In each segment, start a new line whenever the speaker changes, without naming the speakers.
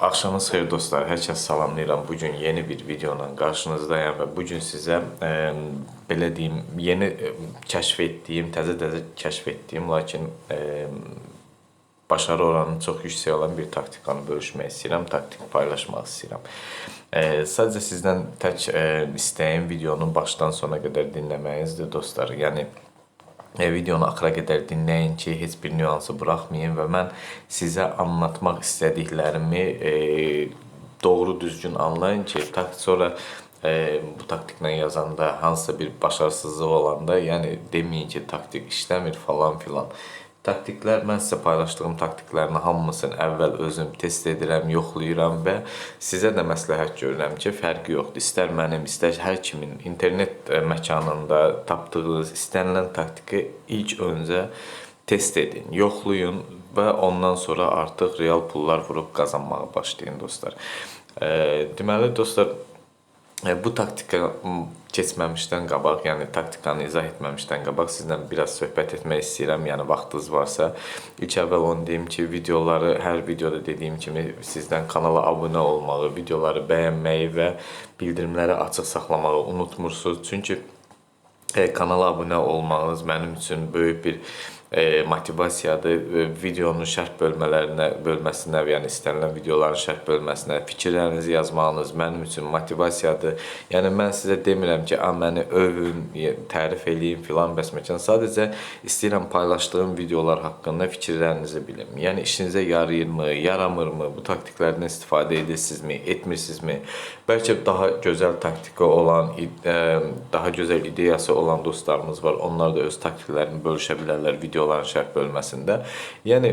Axşamınız xeyir dostlar. Hər kəs salamlayıram. Bu gün yeni bir videoyla qarşınızdayam və bu gün sizə e, belə deyim, yeni e, kəşf etdiyim, təzə-təzə kəşf etdiyim, lakin e, başarı oranı çox yüksək olan bir taktikanı bölüşmək istəyirəm, taktik paylaşmaq istəyirəm. E, sadəcə sizdən tək e, istəyim videonun başdan sona qədər dinləməyinizdir dostlar. Yəni videonu axıra qədər dinləyin ki, heç bir nüansı buraxmayın və mən sizə anlatmaq istədiklərimi e, doğru düzgün anlayın ki, sonra e, bu taktiklə yazanda hansısa bir başarısızlıq olanda, yəni deməyin ki, taktik işləmir falan filan. Taktiklər mən sizə paylaşdığım taktiklərin hamısını əvvəl özüm test edirəm, yoxlayıram və sizə də məsləhət görürəm ki, fərqi yoxdur. İstər mənim, istər hər kimin internet e, məkanında tapdığınız istənilən taktiki ilk öncə test edin, yoxlayın və ondan sonra artıq real pullar vurub qazanmağa başlayın dostlar. E, deməli dostlar, E, bu taktika keçməmişdən qabaq, yəni taktikanı izah etməmişdən qabaq sizlə biraz söhbət etmək istəyirəm. Yəni vaxtınız varsa, ilk əvvəl onu deyim ki, videoları hər videoda dediyim kimi sizdən kanala abunə olmağı, videoları bəyənməyi və bildirimləri açıq saxlamağı unutmursunuz. Çünki e, kanala abunə olmağınız mənim üçün böyük bir e, motivasiyadır. E, videonun şərh bölmələrinə, bölməsinə, yəni istənilən videoların şərh bölməsinə fikirlərinizi yazmağınız mənim üçün motivasiyadır. Yəni mən sizə demirəm ki, "A məni övün, tərif eləyin" filan bəs məkan. Sadəcə istəyirəm paylaşdığım videolar haqqında fikirlərinizi bilim. Yəni işinizə yarayırmı, yaramırmı, bu taktiklərdən istifadə edirsinizmi, etmirsinizmi? Bəlkə daha gözəl taktiki olan, e, daha gözəl ideyası olan dostlarımız var. Onlar da öz taktiklərini bölüşə bilərlər videoların şərh bölməsində. Yəni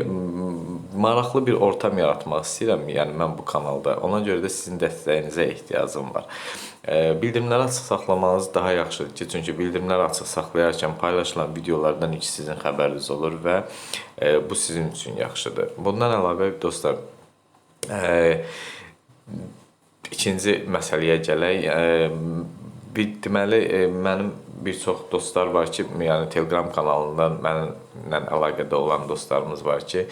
maraqlı bir ortam yaratmaq istəyirəm. Yəni mən bu kanalda. Ona görə də sizin dəstəyinizə ehtiyacım var. E, Bildirimləri açıq saxlamanız daha yaxşıdır ki, çünki bildirimləri açıq saxlayarkən paylaşılan videolardan ilk sizin xəbəriniz olur və e, bu sizin üçün yaxşıdır. Bundan əlavə dostlar, e, ikinci məsələyə gələk. Deməli mənim bir çox dostlar var ki, yəni Telegram kanalından mənimlə əlaqədə olan dostlarımız var ki,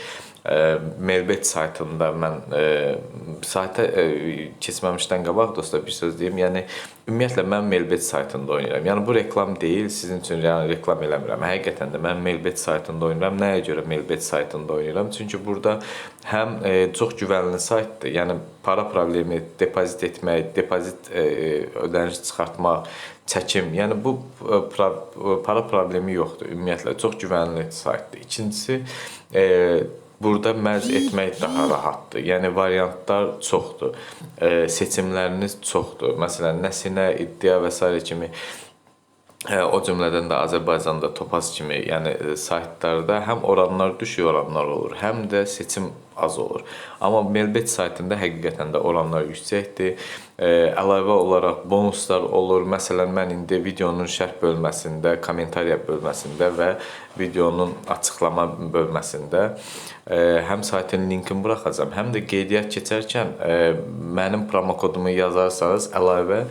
e, Melbet saytında mən e, sayta e, keçməmişdən qabaq dostlar bir söz deyim. Yəni ümumiyyətlə mən Melbet saytında oynayıram. Yəni bu reklam deyil, sizin üçün yəni reklam eləmirəm. Həqiqətən də mən Melbet saytında oynayıram. Nəyə görə Melbet saytında oynayıram? Çünki burada həm çox güvənli saytdır. Yəni para problemi, depozit etmək, depozit ödəniş çıxartmaq, çəkim. Yəni bu e, pro, para problemi yoxdur ümumiyyətlə. Çox güvənli saytdır. İkincisi, e, burada mərc etmək daha rahatdır. Yəni variantlar çoxdur. E, seçimləriniz çoxdur. Məsələn, nəsinə, iddia və s. kimi o cümlədən də Azərbaycanda Topaz kimi, yəni e, saytlarda həm oranlar düşük oranlar olur, həm də seçim az olur. Amma Melbet saytında həqiqətən də oranlar yüksəkdir. E, əlavə olaraq bonuslar olur. Məsələn, mən indi videonun şərh bölməsində, kommentariya bölməsində və videonun açıqlama bölməsində e, həm saytın linkini buraxacağam, həm də qeydiyyat keçərkən mənim promokodumu yazarsanız əlavə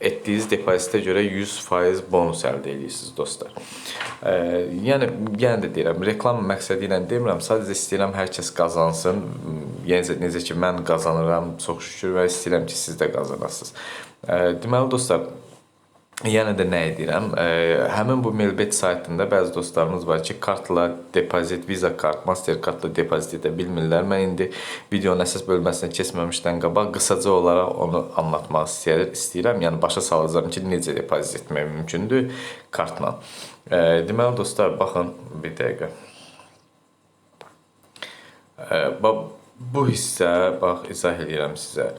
etdiyiniz depozitə görə 100% bonus əldə edirsiniz dostlar. E, yəni yenə də deyirəm, reklam məqsədi ilə demirəm, sadəcə istəyirəm hər kəs qazansın. Yəni necə ki mən qazanıram, çox şükür və istəyirəm ki siz də qazanasınız. E, deməli dostlar, Yenə də nə edirəm? E, həmin bu Melbet saytında bəzi dostlarımız var ki, kartla depozit, Visa kart, Mastercardla depozit edə bilmirlər. Mən indi videonun əsas bölməsinə keçməmişdən qabaq qısaca olaraq onu anlatmaq istəyir, istəyirəm. Yəni başa salacağam ki, necə depozit etmək mümkündür kartla. E, deməli dostlar, baxın bir dəqiqə. Bax bu hissə, bax izah edirəm sizə.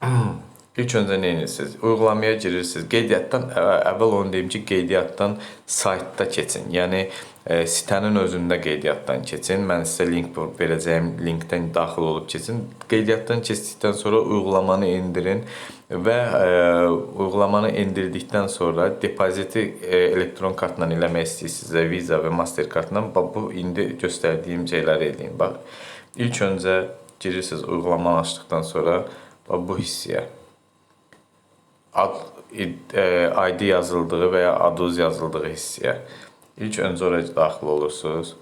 İlk öncə nə edirsiniz? Uyğulamaya girirsiniz. Qeydiyyatdan əvvəl onu deyim ki, qeydiyyatdan saytda keçin. Yəni e, sitənin özündə qeydiyyatdan keçin. Mən sizə link verəcəyim linkdən daxil olub keçin. Qeydiyyatdan keçdikdən sonra uygulamanı indirin və e, uygulamanı indirdikdən sonra depoziti e, elektron kartla eləmək istəyirsinizsə, Visa və Mastercardla bu indi göstərdiyim şeyləri eləyin. Bax, ilk öncə girirsiniz uygulamanı açdıqdan sonra bu hissəyə ad e, ID yazıldığı və ya adınız yazıldığı hissəyə ilk öncə ora daxil olursunuz.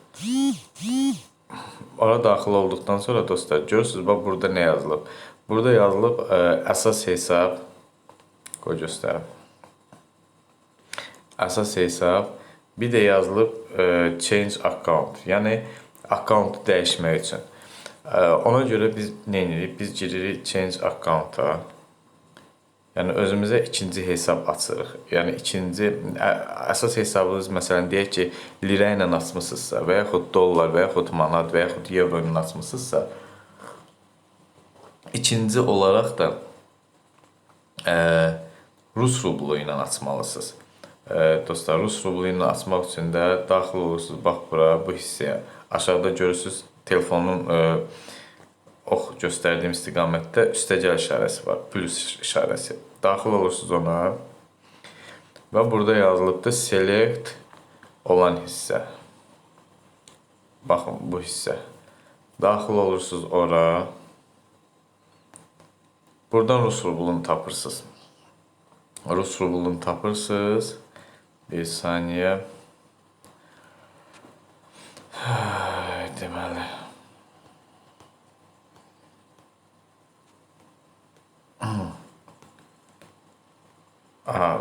ora daxil olduqdan sonra dostlar görürsüz bax burada nə yazılıb? Burada yazılıb ə, əsas hesab qoy göstərim. Əsas hesab bir də yazılıb ə, change account. Yəni akkauntu dəyişmək üçün. Ə, ona görə biz nə edirik? Biz giririk change account-a. Yəni özümüzə ikinci hesab açırıq. Yəni ikinci ə- əsas hesabınız məsələn deyək ki, lira ilə açmısınızsa və yaxud dollar və yaxud manat və yaxud evro ilə açmısınızsa, ikinci olaraq da ə, rus rublu ilə açmalısınız. Ə, dostlar, rus rublu ilə açmaq üçün də daxil olursunuz bax bura bu hissəyə. Aşağıda görürsüz telefonun ə, ox göstərdiyim istiqamətdə üstəgəl işarəsi var, plus işarəsi. Daxil olursunuz ona və burada yazılıbdır select olan hissə. Baxın bu hissə. Daxil olursunuz ora. Buradan rus rublunu tapırsınız. Rus rublunu tapırsınız. Bir saniyə. Deməli.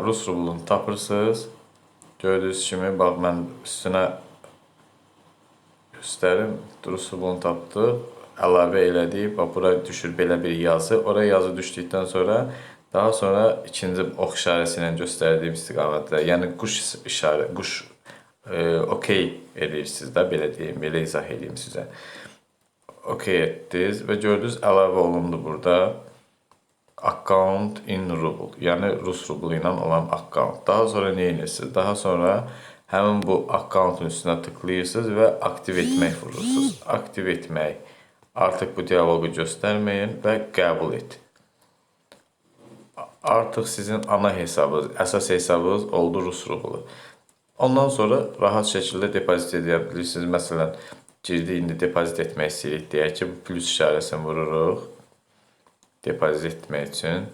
Rus rublunu tapırsınız. Gördüyünüz kimi, bax mən üstünə göstərim. Rus rublunu tapdıq. Əlavə elədik. Bax bura düşür belə bir yazı. Oraya yazı düşdükdən sonra daha sonra ikinci ox işarəsi ilə göstərdiyim istiqamətdə, yəni quş işarə, quş e, okey edirsiniz də belə deyim, belə izah edeyim sizə. Okey etdiniz və gördünüz əlavə olundu burada account in ruble, yəni rus rublu ilə olan account. Daha sonra nə edirsiniz? Daha sonra həmin bu accountun üstünə tıklayırsınız və aktiv etmək vurursunuz. Aktiv etmək. Artıq bu dialoqu göstərməyin və qəbul et. Artıq sizin ana hesabınız, əsas hesabınız oldu rus rublu. Ondan sonra rahat şəkildə depozit edə bilirsiniz. Məsələn, girdi indi depozit etmək istəyirik deyək ki, plus işarəsini vururuq depozit etmək üçün.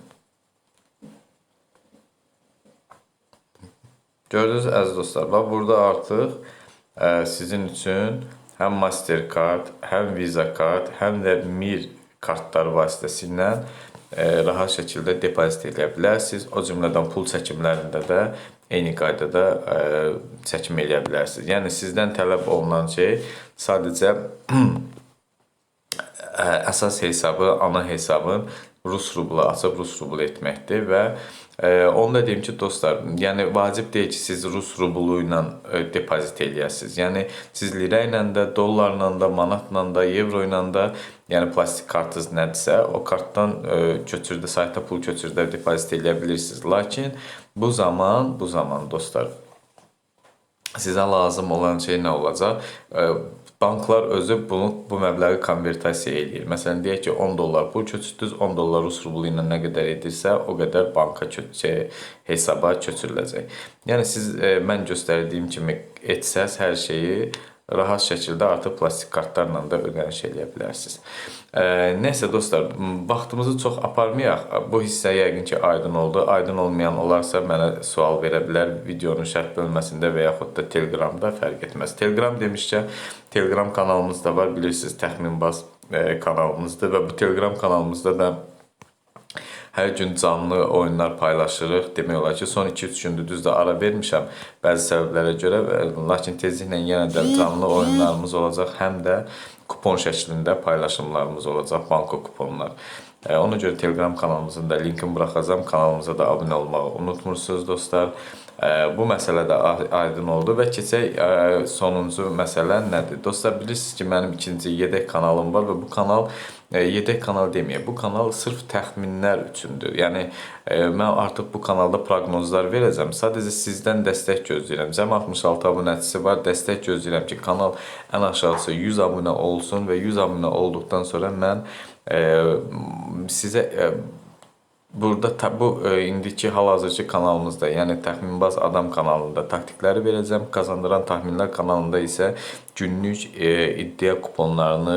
Gördünüz əziz dostlar, bax burada artıq ə, sizin üçün həm Mastercard, həm Visa kart, həm də Mir kartları vasitəsilə ə, rahat şəkildə depozit edə bilərsiniz. O cümlədən pul çəkimlərində də eyni qaydada ə, çəkim edə bilərsiniz. Yəni sizdən tələb olunan şey sadəcə əsas hesabı, ana hesabın rus rublu açıb rus rublu etməkdir və ə, onu da deyim ki, dostlar, yəni vacib deyil ki, siz rus rublu ilə ə, depozit eləyəsiniz. Yəni siz lira ilə də, dollarla da, manatla da, evro ilə də, yəni plastik kartınız nədirsə, o kartdan ə, köçürdə saytda pul köçürdə depozit eləyə bilirsiniz. Lakin bu zaman, bu zaman dostlar, sizə lazım olan şey nə olacaq? Ə, banklar özü bunu bu məbləği konvertasiya eləyir. Məsələn, deyək ki, 10 dollar pul köçürdünüz, 10 dollar rus rublu ilə nə qədər edirsə, o qədər banka köçəcək, hesaba köçürüləcək. Yəni siz e, mən göstərdiyim kimi etsəz hər şeyi rahat şəkildə artıq plastik kartlarla da ödəniş eləyə bilərsiniz. Nəysə dostlar, vaxtımızı çox aparmayaq. Bu hissə yəqin ki, aydın oldu. Aydın olmayan olarsa mənə sual verə bilər videonun şərh bölməsində və yaxud da Telegramda fərq etməz. Telegram demişkən, Telegram kanalımız da var, bilirsiniz, Təxminbaz e, kanalımızdır və bu Telegram kanalımızda da Hər gün canlı oyunlar paylaşırıq. Demək olar ki, son 2-3 gündür düzdür ara vermişəm bəzi səbəblərə görə, lakin tezliklə yenə də canlı oyunlarımız olacaq, həm də kupon şəklində paylaşımlarımız olacaq, banko kuponlar. E, Ona görə Telegram kanalımızın da linkini buraxacağam. Kanalımıza da abunə olmağı unutmursunuz dostlar. Bu məsələ də aydın oldu və keçək sonuncu məsələ nədir? Dostlar bilirsiniz ki, mənim ikinci yedək kanalım var və bu kanal yedək kanal deməyək. Bu kanal sırf təxminlər üçündür. Yəni mən artıq bu kanalda proqnozlar verəcəm. Sadəcə sizdən dəstək gözləyirəm. Cəm 66 abunəçisi var. Dəstək gözləyirəm ki, kanal ən aşağısı 100 abunə olsun və 100 abunə olduqdan sonra mən sizə Burada bu e, indiki hal-hazırki kanalımızda, yəni Təxminbaz Adam kanalında taktikləri verəcəm. Qazandıran təxminlər kanalında isə günlük e, iddia kuponlarını,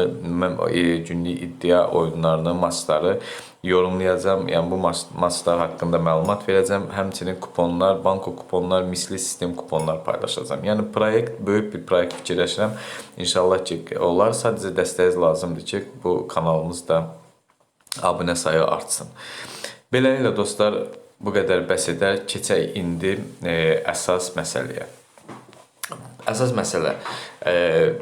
e, günlük iddia oyunlarını, maçları yorumlayacağam. Yəni bu maç, maçlar haqqında məlumat verəcəm. Həmçinin kuponlar, banko kuponlar, misli sistem kuponlar paylaşacağam. Yəni proyekt böyük bir proyekt fikirləşirəm. İnşallah ki, olar. Sadəcə dəstəyiniz lazımdır ki, bu kanalımızda abunə sayı artsın. Beləliklə dostlar, bu qədər bəs edər. Keçək indi e, əsas məsələyə. Əsas məsələ e,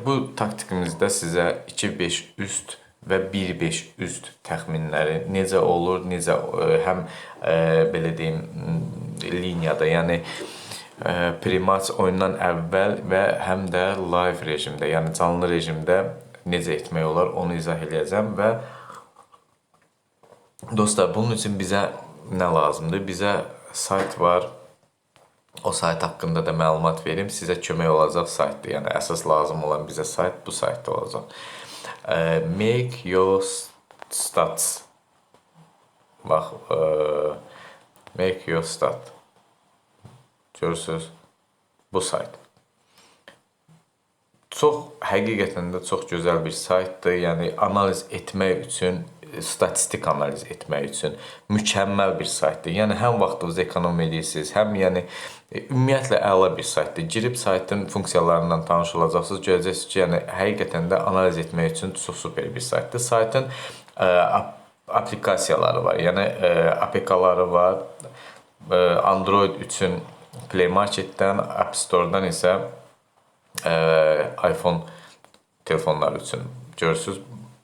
bu taktikimizdə sizə 2-5 üst və 1-5 üst təxminləri necə olur, necə e, həm e, belə deyim liniyada, yəni e, pre-match oyundan əvvəl və həm də live rejimdə, yəni canlı rejimdə necə etmək olar, onu izah eləyəcəm və Dostlar, bunun üçün bizə nə lazımdır? Bizə sayt var. O sayt haqqında da məlumat verim. Sizə kömək olacaq saytdır. Yəni əsas lazım olan bizə sayt bu saytda olacaq. E, make your stats. Bax, e, make your stat. Görürsüz? Bu sayt. Çox həqiqətən də çox gözəl bir saytdır. Yəni analiz etmək üçün statistik analiz etmək üçün mükəmməl bir saytdır. Yəni həm vaxtınızı ekonom edirsiniz, həm yəni e, ümumiyyətlə əla bir saytdır. Girib saytın funksiyalarından tanış olacaqsınız, görəcəksiniz ki, yəni həqiqətən də analiz etmək üçün çox super bir saytdır. Saytın ə, e, aplikasiyaları var. Yəni e, APK-ları var. Android üçün Play Market-dən, App Store-dan isə ə, iPhone telefonları üçün görürsüz.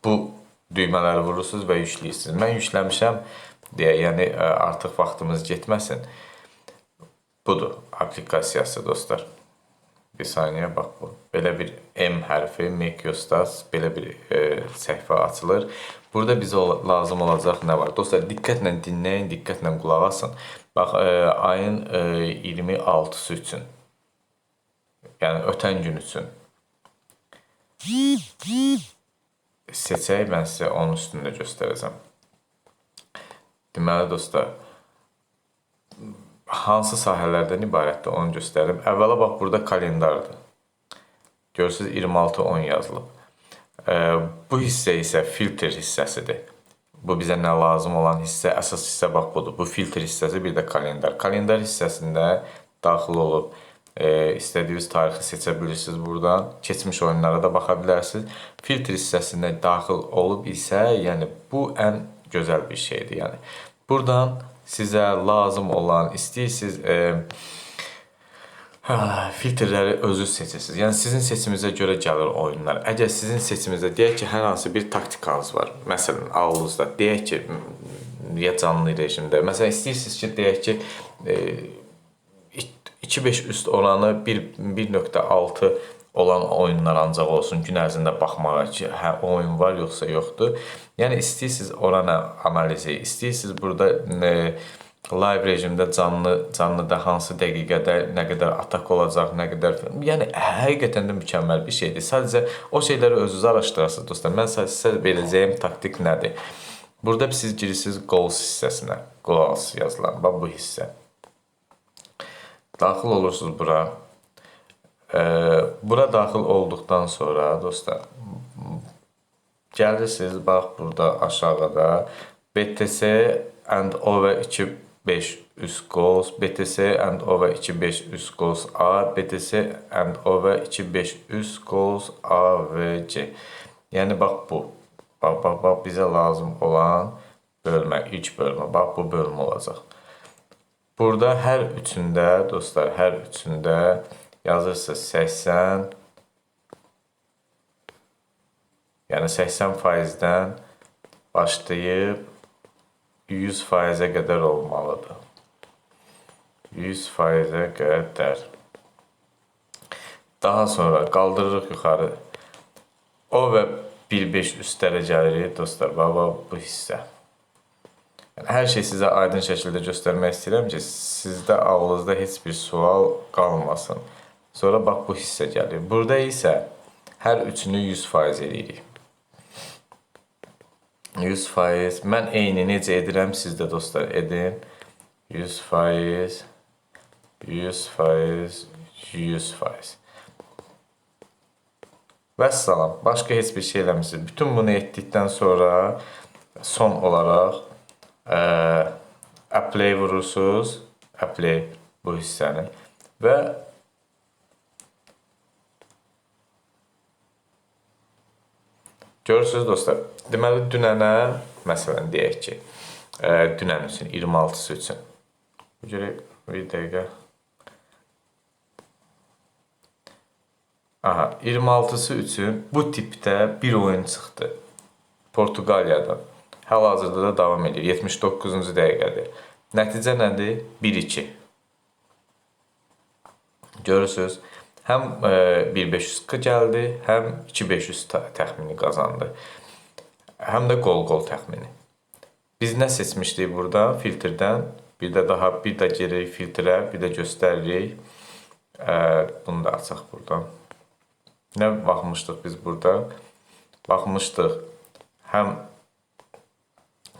Bu düymələri vurursunuz və yükləyirsiniz. Mən yükləmişəm deyə, yəni artıq vaxtımız getməsin. Budur aplikasiyası dostlar. Bir saniyə bax bu. Belə bir M hərfi, Stars belə bir e, səhifə açılır. Burada bizə lazım olacaq nə var? Dostlar, diqqətlə dinləyin, diqqətlə qulaq asın. Bax, e, ayın e, 26-sı üçün. Yəni ötən gün üçün seçək, mən sizə onun üstündə göstərəcəm. Deməli dostlar, hansı sahələrdən ibarətdir onu göstərim. Əvvəla bax burada kalendardır. Görürsüz 26-10 yazılıb. Bu hissə isə filtr hissəsidir. Bu bizə nə lazım olan hissə, əsas hissə bax budur. Bu filtr hissəsi, bir də kalendar. Kalendar hissəsində daxil olub e, istədiyiniz tarixi seçə bilirsiniz buradan. Keçmiş oyunlara da baxa bilərsiniz. Filtr hissəsinə daxil olub isə, yəni bu ən gözəl bir şeydir. Yəni buradan sizə lazım olan istəyirsiniz e, Hə, filtrləri özünüz seçirsiniz. Yəni sizin seçiminizə görə gəlir oyunlar. Əgər sizin seçiminizdə deyək ki, hər hansı bir taktikanız var. Məsələn, ağlınızda deyək ki, ya canlı rejimdə. Məsələn, istəyirsiniz ki, deyək ki, e, 2-5 üst oranı 1.6 olan oyunlar ancaq olsun gün ərzində baxmağa ki, hə o oyun var yoxsa yoxdur. Yəni istəyirsiniz oranı analizi, istəyirsiniz burada e, live rejimdə canlı canlıda hansı dəqiqədə nə qədər atak olacaq, nə qədər yəni həqiqətən də mükəmməl bir şeydir. Sadəcə o şeyləri özünüz araşdırarsınız dostlar. Mən sizə verəcəyim taktik nədir? Burada siz girirsiniz goals hissəsinə. Goals yazılan bax bu hissə. Daxil olursunuz bura. Bura daxil olduqdan sonra dostlar gəlirsiniz bax burada aşağıda BTS and over 25 üst goals, BTS and over 25 üst goals A, BTS and over 25 üst goals A ve C. Yəni bax bu. Bax bax bax bizə lazım olan bölmə, ilk bölmə. Bax bu bölmə olacaq. Burada hər üçündə, dostlar, hər üçündə yazırsınız 80 yəni 80 faizdən başlayıb 100 faizə qədər olmalıdır. 100 faizə qədər. Daha sonra qaldırırıq yuxarı. O və 1.5 üstlərə gəlirik dostlar. Baba bu hissə. Hər şey sizə aydın şəkildə göstərmək istəyirəm ki, sizdə ağlınızda heç bir sual qalmasın. Sonra bax bu hissə gəlir. Burada isə hər üçünü 100% eləyirik. 100%. Mən eyni necə edirəm, siz də dostlar edin. 100%, 100%, 100%. Vəssalam. Başqa heç bir şey eləmirsiniz. Bütün bunu etdikdən sonra son olaraq apply vurursunuz. Apply bu hissəni və Görürsüz dostlar. Deməli dünənə məsələn deyək ki, ə, dünən üçün 26-sı üçün. Görək bir dəqiqə. Aha, 26-sı üçün bu tipdə bir oyun çıxdı. Portuqaliyadan. Hal-hazırda da davam edir. 79-cu dəqiqədir. Nəticə nədir? 1-2. Görürsüz? Həm e, 1500 gəldi, həm 2500 tə- təxmini qazandı. Həm də qol-qol təxmini. Biz nə seçmişdik burada filtrdən? Bir də daha bir də geri filtrə, bir də göstəririk. E, bunu da açaq burdan. Nə baxmışdıq biz burada? Baxmışdıq. Həm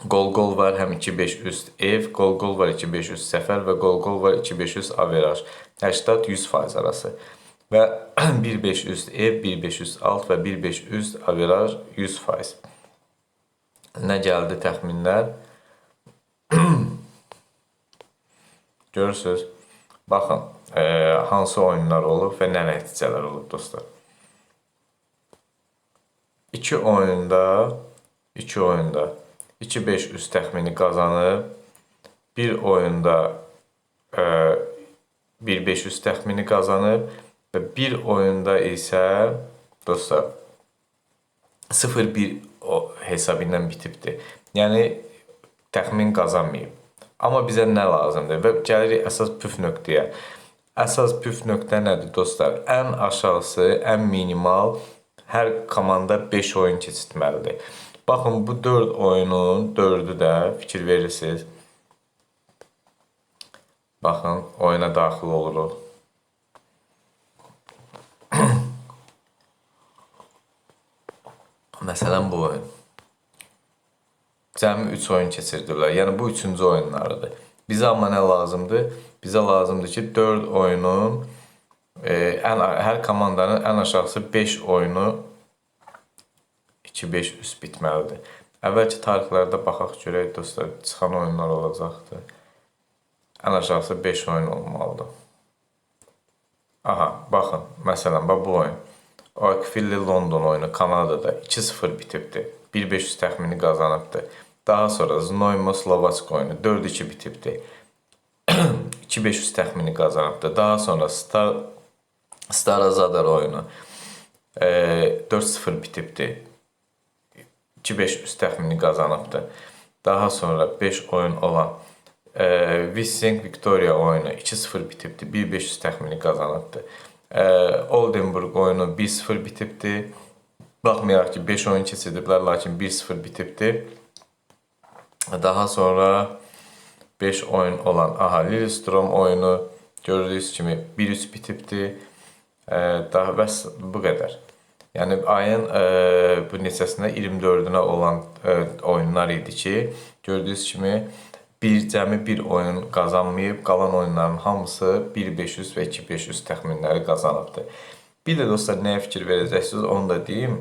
Qol-qol var, həm 2-5 üst ev, qol-qol var 2-5 üst səfər və qol-qol var 2-5 üst averaj. 80-100% arası. Və 1-5 üst ev, 1-5 üst alt və 1-5 üst averaj 100%. Nə gəldi təxminlər? Görürsüz? Baxın, e, hansı oyunlar olub və nə nəticələr olub dostlar. 2 oyunda 2 oyunda 2-5 üst təxmini qazanıb. Bir oyunda e, 1-5 üst təxmini qazanıb və bir oyunda isə dostlar 0-1 o hesabı ilə bitibdi. Yəni təxmin qazanmayıb. Amma bizə nə lazımdır? Və gəlirik əsas püf nöqtəyə. Əsas püf nöqtə nədir dostlar? Ən aşağısı, ən minimal hər komanda 5 oyun keçirtməlidir. Baxın bu 4 oyunun 4-ü də fikir verirsiniz. Baxın, oyuna daxil oluruq. Məsələn bu oyun. Cəmi 3 oyun keçirdilər. Yəni bu 3-cü oyunlarıdır. Bizə amma nə lazımdır? Bizə lazımdır ki, 4 oyunun e, ən hər komandanın ən aşağısı 5 oyunu 2-5 üst bitməlidir. Əvvəlki tarixlərdə baxaq görək dostlar, çıxan oyunlar olacaqdı. Ən aşağısı 5 oyun olmalıdır. Aha, baxın, məsələn, bax bu oyun. Oakville London oyunu Kanadada 2-0 bitibdi. 1-500 təxmini qazanıbdı. Daha sonra Znojmo Slovask oyunu 4-2 bitibdi. 2-500 təxmini qazanıbdı. Daha sonra Star Star Azadar oyunu e, 4-0 bitibdi. 2-5 üst təxmini qazanıbdı. Daha sonra 5 oyun olan e, Wissing Victoria oyunu 2-0 bitibdi. 1-5 üst təxmini qazanıbdı. E, Oldenburg oyunu 1-0 bitibdi. Baxmayaraq ki 5 oyun keçirdiblər, lakin 1-0 bitibdi. Daha sonra 5 oyun olan aha Lillestrøm oyunu gördüyünüz kimi 1-3 bitibdi. E, daha bəs bu qədər. Yəni ayın e, bu neçəsinə 24-ünə olan e, oyunlar idi ki, gördüyünüz kimi bir cəmi bir oyun qazanmayıb, qalan oyunların hamısı 1-500 və 2-500 təxminləri qazanıbdı. Bir də dostlar nəyə fikir verəcəksiniz, onu da deyim.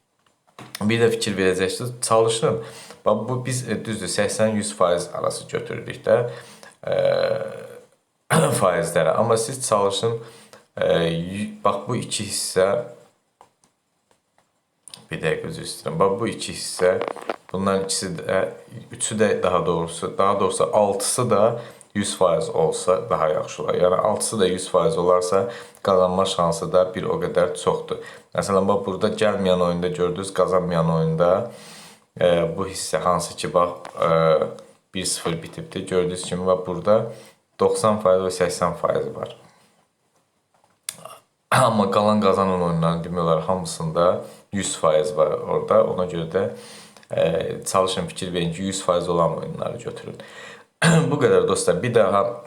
bir də fikir verəcəksiniz, çalışın. Bax bu biz e, düzdür 80-100% arası götürdük də e, faizlərə. Amma siz çalışın e, bax bu iki hissə bir dəqiqə üzr istəyirəm. Bax bu iki hissə, bunların ikisi də, üçü də daha doğrusu, daha doğrusu altısı da 100% olsa daha yaxşı olar. Yəni altısı da 100% olarsa qazanma şansı da bir o qədər çoxdur. Məsələn, bax burada gəlməyən oyunda gördünüz, qazanmayan oyunda e, bu hissə hansı ki bax e, 1-0 bitibdi. Gördüyünüz kimi bax burada 90% və 80% var. Amma qalan qazanan oyunların demək olar hamısında 100% var orada. Ona görə də e, çalışın fikir verin ki 100% olan oyunları götürün. Bu qədər dostlar. Bir daha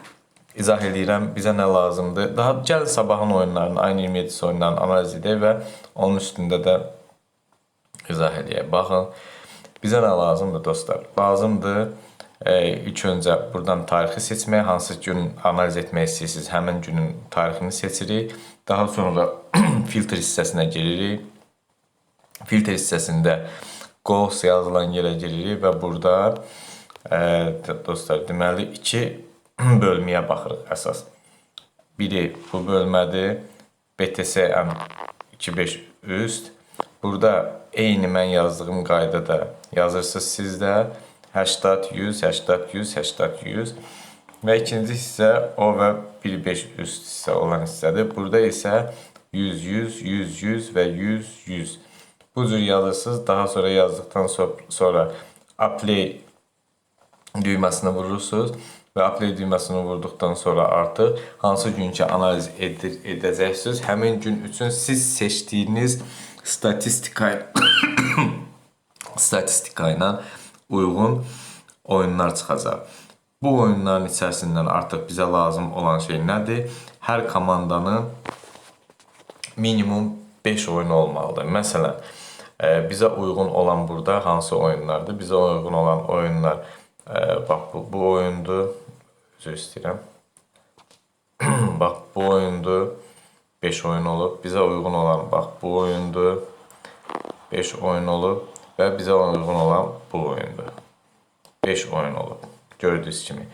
izah edirəm. Bizə nə lazımdır? Daha gəlin sabahın oyunlarını, ayın 27-si oyunlarını analiz edək və onun üstündə də izah edək. Baxın, Bizə nə lazımdır dostlar? Lazımdır e, ilk öncə buradan tarixi seçmək, hansı gün analiz etmək istəyirsiniz, həmin günün tarixini seçirik. Daha sonra filtr hissəsinə giririk. Filtr hissəsində goals yazılan yerə giririk və burada e, dostlar, deməli 2 bölməyə baxırıq əsas. Biri bu bölmədir. BTSM 25 üst. Burada eyni mən yazdığım qaydada yazırsınız siz də 80 100 80 100 80 100 və ikinci hissə o və 1.5 üst hissə olan hissədir. Burada isə 100 100 100 100 və 100 100 bu cür yazırsınız. Daha sonra yazdıktan sonra apply düyməsinə vurursunuz və apply düyməsini vurduqdan sonra artıq hansı günkü analiz edir, edəcəksiniz, həmin gün üçün siz seçdiyiniz statistika statistika ilə uyğun oyunlar çıxacaq. Bu oyunların içərisindən artıq bizə lazım olan şey nədir? Hər komandanın minimum 5 oyunu olmalıdır. Məsələn, bizə uyğun olan burada hansı oyunlardır? Bizə uyğun olan oyunlar e, bax bu, bu oyundur. Üzr istəyirəm. bax bu oyundur. 5 oyun olub. Bizə uyğun olan bax bu oyundur. 5 oyun olub və bizə uyğun olan bu oyundur. 5 oyun olub. Gördüyünüz kimi.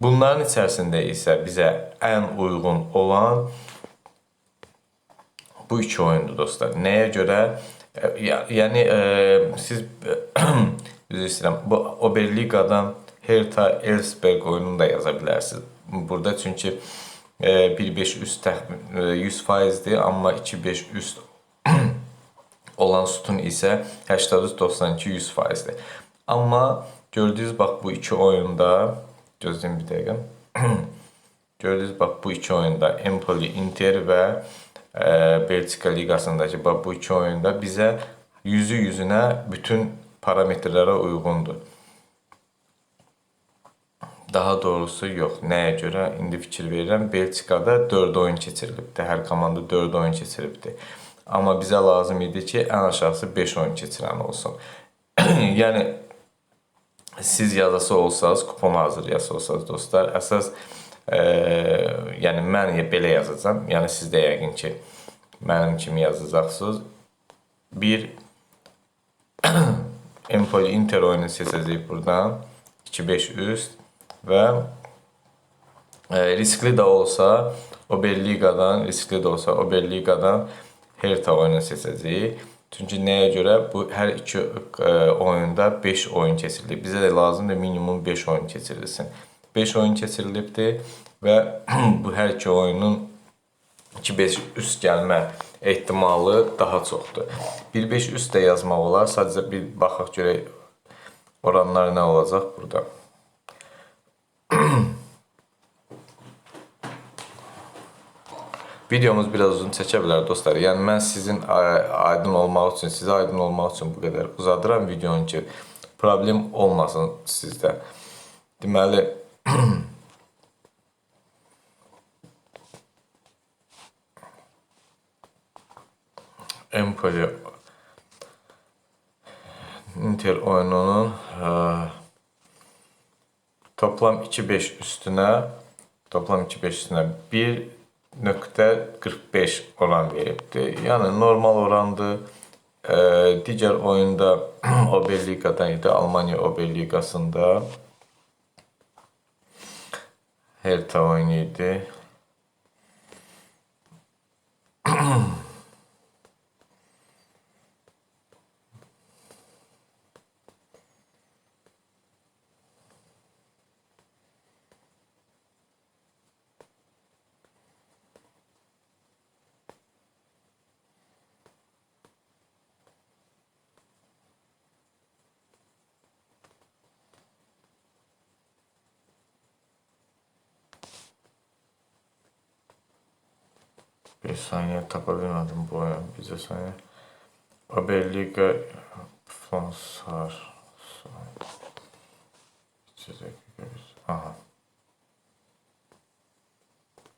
Bunların içərisində isə bizə ən uyğun olan bu iki oyundur dostlar. Nəyə görə? Yəni e, siz istəyirəm. Bu Oberligadan Hertha Elsberg oyununu da yaza bilərsiniz. Burada çünki 1.5 üst 100%dir, amma 2.5 üst olan sütun isə 83-92 100%dir. Amma gördüyünüz bax bu iki oyunda gözləyin bir dəqiqə. gördüyünüz bax bu iki oyunda Empoli, Inter və e, Belçika liqasındakı bu iki oyunda bizə yüzü yüzünə bütün parametrlərə uyğundur. Daha doğrusu yox. Nəyə görə? İndi fikir verirəm. Belçikada 4 oyun keçirilibdi. Hər komanda 4 oyun keçiribdi. Amma bizə lazım idi ki, ən aşağısı 5 oyun keçirən olsun. yəni siz yazası olsanız, kuponu hazırlayası olsanız dostlar, əsas e, yəni mən belə yazacağam. Yəni siz də yəqin ki, mənim kimi yazacaqsınız. Bir Empoli Inter oyunu seçəcəyik buradan. 2-5 üst və e, riskli də olsa Oberliqadan, riskli də olsa Oberliqadan Hertha oyunu seçəcəyik. Çünki nəyə görə? Bu hər iki e, oyunda 5 oyun keçirilib. Bizə də lazımdır minimum 5 oyun keçirilsin. 5 oyun keçirilibdir və bu hər iki oyunun 2-5 üst gəlmə ehtimalı daha çoxdur. 1-5 üst də yazmaq olar. Sadəcə bir baxaq görək oranlar nə olacaq burada. Videomuz biraz uzun çəkə bilər dostlar. Yəni mən sizin aydın olmaq üçün, sizə aydın olmaq üçün bu qədər uzadıram videonu ki, problem olmasın sizdə. Deməli Empoli Inter oyununun ə, toplam 2-5 üstünə toplam 2-5 üstünə 1 0.45 oran veribdir. Yəni normal orandır. E, digər oyunda Oberligadan idi, Almaniya Oberligasında Hertha oyunu idi. Bir saniye tapabilmedim bu oyun. Bir saniye. Oberliga Fonsar. Aha.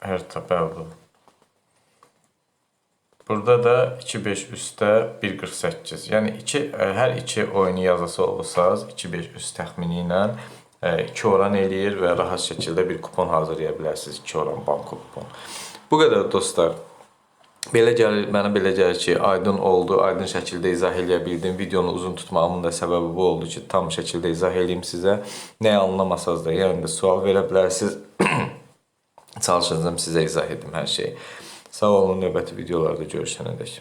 Her tabeldu. Burada da 2-5 üstə 1.48. Yəni 2 hər iki oyunu yazası olsaz 2-5 üst təxmini ilə 2 oran eləyir və rahat şəkildə bir kupon hazırlaya bilərsiniz. 2 oran banko kupon. Bu qədər dostlar. Belə gəlir, mənə belə gəlir ki, aydın oldu, aydın şəkildə izah eləyə bildim. Videonu uzun tutmağımın da səbəbi bu oldu ki, tam şəkildə izah eləyim sizə. Nəyi anlamasanız da, yəni də sual verə bilərsiniz. Çalışacağam sizə izah edim hər şeyi. Sağ olun, növbəti videolarda görüşənədək.